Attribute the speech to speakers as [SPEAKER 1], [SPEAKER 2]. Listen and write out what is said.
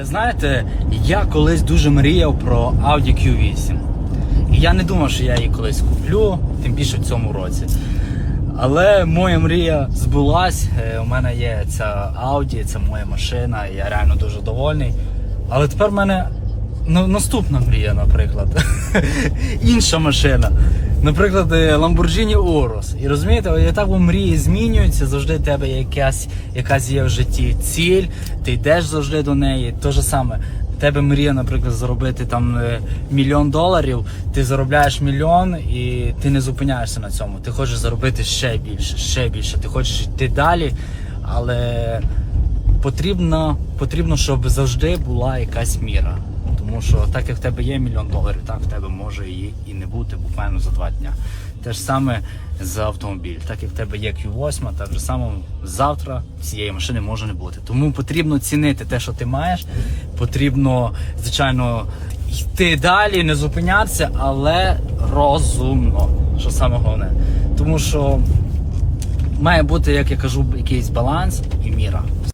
[SPEAKER 1] Е, Знаєте, я колись дуже мріяв про Audi Q8. І я не думав, що я її колись куплю, тим більше в цьому році. Але моя мрія збулась. Е, У мене є ця Audi, це моя машина, і я реально дуже довольний. Але тепер в мене ну, наступна мрія, наприклад. Інша машина. Наприклад, е, Lamborghini Urus. І розумієте, і так бо мрії змінюються, завжди в тебе якась, якась є в житті ціль, ти йдеш завжди до неї. Те ж саме. Тебе мрія, наприклад, заробити там е, мільйон доларів, ти заробляєш мільйон і ти не зупиняєшся на цьому. Ти хочеш заробити ще більше, ще більше. Ти хочеш йти далі, але потрібно, потрібно, щоб завжди була якась міра. Тому що так як в тебе є мільйон доларів, так в тебе може її і не бути буквально за два дня. Те ж саме за автомобіль. Так як в тебе є Q8, так же само завтра цієї машини може не бути. Тому потрібно цінити те, що ти маєш. Потрібно, звичайно, йти далі, не зупинятися, але розумно, що саме головне. Тому що має бути, як я кажу, якийсь баланс і міра.